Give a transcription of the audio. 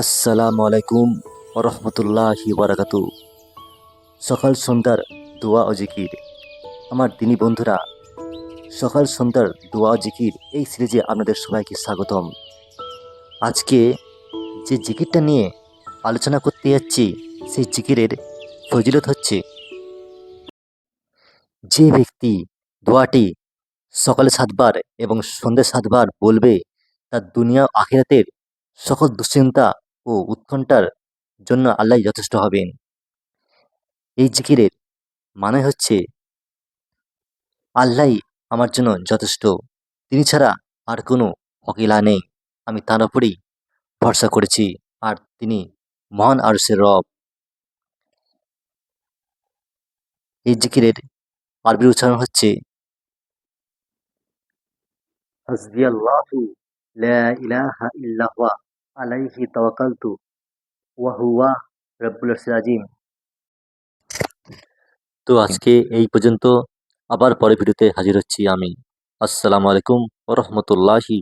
আসসালামু আলাইকুম রহমতুল্লাহি বারাকাতু। সকাল সন্ধ্যার দোয়া ও জিকির। আমার দিনী বন্ধুরা, সকাল সন্ধ্যার দোয়া জিকির এই সিরিজে আপনাদের সবাইকে স্বাগতম। আজকে যে জিকিরটা নিয়ে আলোচনা করতে যাচ্ছি, সেই জিকিরের ফজিলত হচ্ছে, যে ব্যক্তি দোয়াটি সকালে সাতবার এবং সন্ধ্যে সাতবার বলবে, তার দুনিয়া আখিরাতের সকল দুশ্চিন্তা ও উৎকণ্ঠার জন্য আল্লাহ যথেষ্ট হবেন। এই জিকিরের মানে হচ্ছে, আল্লাহ আমার জন্য যথেষ্ট। তিনি ছাড়া আর কোনো অকিলা নেই। আমি তার ওপরেই ভরসা করেছি আর তিনি মহান আরসের রব। এই জিকিরের আরবির উচ্চারণ হচ্ছে হাসবি আল্লাহু লা আলাইহি তাওয়াক্কালতু ওয়া হুয়া রাব্বুল তো আজকে এই পর্যন্ত আবার পরে ভিডিওতে হাজির হচ্ছি আমি। আসসালামু আলাইকুম ওয়া রাহমাতুল্লাহি